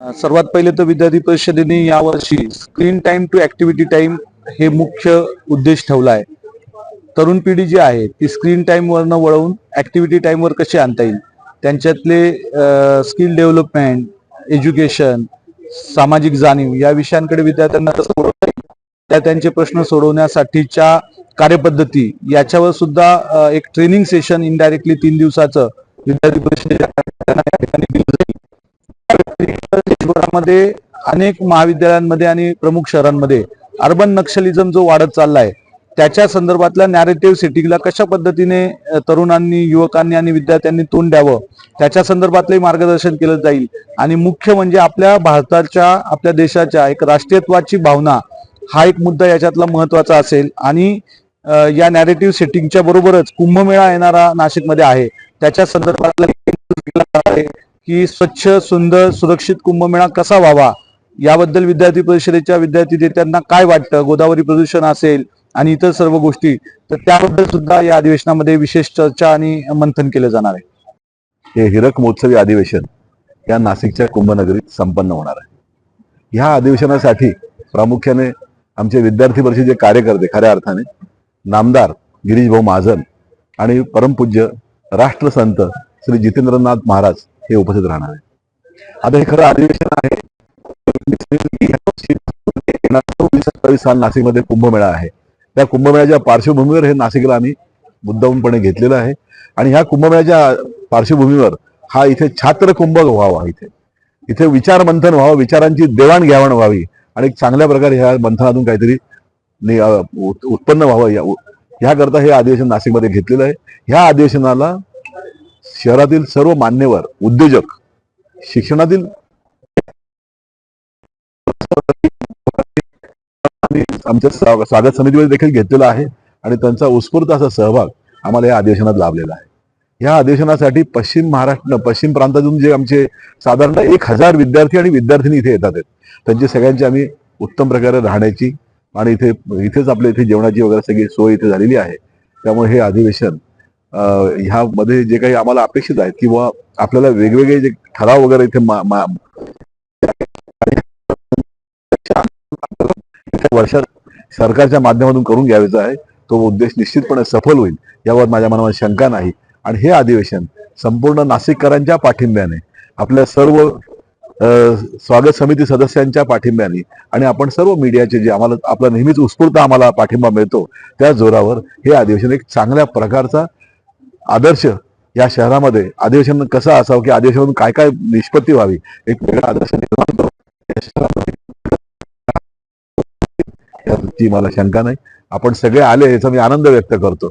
सर्वात पहिले तर विद्यार्थी परिषदेने यावर्षी screen time to activity time हे मुख्य उद्देश ठेवला आहे. तरुण पिढी जी आहे ती स्क्रीन टाइम वरनं वळवून ऍक्टिव्हिटी टाइमवर कशी आणता येईल? त्यांच्यातले स्किल डेव्हलपमेंट एज्युकेशन सामाजिक जाणीव या विषयांकडे विद्यार्थ्यांना कसं वळवता येईल. त्या त्यांचे प्रश्न सोडवण्यासाठीच्या कार्यपद्धती याच्यावर सुद्धा एक ट्रेनिंग सेशन इनडायरेक्टली तीन दिवसाचं विद्यार्थी परिषदेच्या देशभरामध्ये अनेक महाविद्यालयांमध्ये आणि प्रमुख शहरांमध्ये अर्बन नक्षलिझम जो वाढत चाललाय त्याच्या संदर्भातल्या नॅरेटिव्ह सेटिंगला कशा पद्धतीने तरुणांनी युवकांनी आणि विद्यार्थ्यांनी तोंड द्यावं त्याच्या संदर्भातलंही मार्गदर्शन केलं जाईल. आणि मुख्य म्हणजे आपल्या भारताच्या आपल्या देशाच्या एक राष्ट्रीयत्वाची भावना हा एक मुद्दा याच्यातला महत्त्वाचा असेल. आणि या नॅरेटिव्ह सेटिंगच्या बरोबरच कुंभमेळा येणारा नाशिकमध्ये आहे. त्याच्या संदर्भातला की स्वच्छ सुंदर सुरक्षित कुंभमेळा कसा व्हावा? याबद्दल विद्यार्थी परिषदेच्या विद्यार्थी नेत्यांना काय वाटतं? गोदावरी प्रदूषण असेल आणि इतर सर्व गोष्टी तर त्याबद्दल सुद्धा या अधिवेशनामध्ये विशेष चर्चा आणि मंथन केलं जाणार आहे. हे हिरक महोत्सवी अधिवेशन या नाशिकच्या कुंभनगरीत संपन्न होणार आहे. ह्या अधिवेशनासाठी प्रामुख्याने आमचे विद्यार्थी परिषदेचे कार्यकर्ते खऱ्या अर्थाने नामदार गिरीश भाऊ महाजन आणि परमपूज्य राष्ट्रसंत श्री जितेंद्रनाथ महाराज हे उपस्थित राहणार आहे. आता हे खरं अधिवेशन आहे. सत्तावीस साल नाशिकमध्ये कुंभमेळा आहे. त्या कुंभमेळ्याच्या पार्श्वभूमीवर हे नाशिकला आम्ही मुद्दामपणे घेतलेलं आहे. आणि ह्या कुंभमेळ्याच्या पार्श्वभूमीवर हा इथे छात्र कुंभ व्हावा इथे. इथे विचार मंथन व्हावं विचारांची देवाणघेवाण व्हावी आणि चांगल्या प्रकारे ह्या मंथनातून काहीतरी उत्पन्न व्हावं या ह्याकरता हे अधिवेशन नाशिकमध्ये घेतलेलं आहे. ह्या अधिवेशनाला शहरातील सर्व मान्यवर उद्योजक शिक्षणातील आमच्या स्वागत समितीमध्ये देखील घेतलेला आहे आणि त्यांचा उत्स्फूर्त असा सहभाग आम्हाला या अधिवेशनात लाभलेला आहे. या अधिवेशनासाठी पश्चिम महाराष्ट्र पश्चिम प्रांतातून जे आमचे साधारण एक हजार विद्यार्थी आणि विद्यार्थिनी इथे येतात त्यांची सगळ्यांची आम्ही उत्तम प्रकारे राहण्याची आणि इथे इथेच आपल्या इथे जेवणाची वगैरे सगळी सोय इथे झालेली आहे. त्यामुळे हे अधिवेशन ह्यामध्ये जे काही आम्हाला अपेक्षित आहेत किंवा आपल्याला वेगवेगळे जे ठराव वगैरे इथे मा- वर्षात सरकारच्या माध्यमातून करून घ्यायचा आहे. तो उद्देश निश्चितपणे सफल होईल यावर माझ्या मनामध्ये शंका नाही. आणि हे अधिवेशन संपूर्ण नाशिककरांच्या पाठिंब्याने आपल्या सर्व स्वागत समिती सदस्यांच्या पाठिंब्याने आणि आपण सर्व मीडियाचे जे आम्हाला आपला नेहमीच उत्स्फूर्त आम्हाला पाठिंबा मिळतो त्या जोरावर हे अधिवेशन एक चांगल्या प्रकारचा आदर्श या शहरामध्ये अधिवेशन कसं असावं की अधिवेशनातून काय काय निष्पत्ती व्हावी एक वेगळा आदर्श निर्माण होतो याची मला शंका नाही. आपण सगळे आले याचा मी आनंद व्यक्त करतो.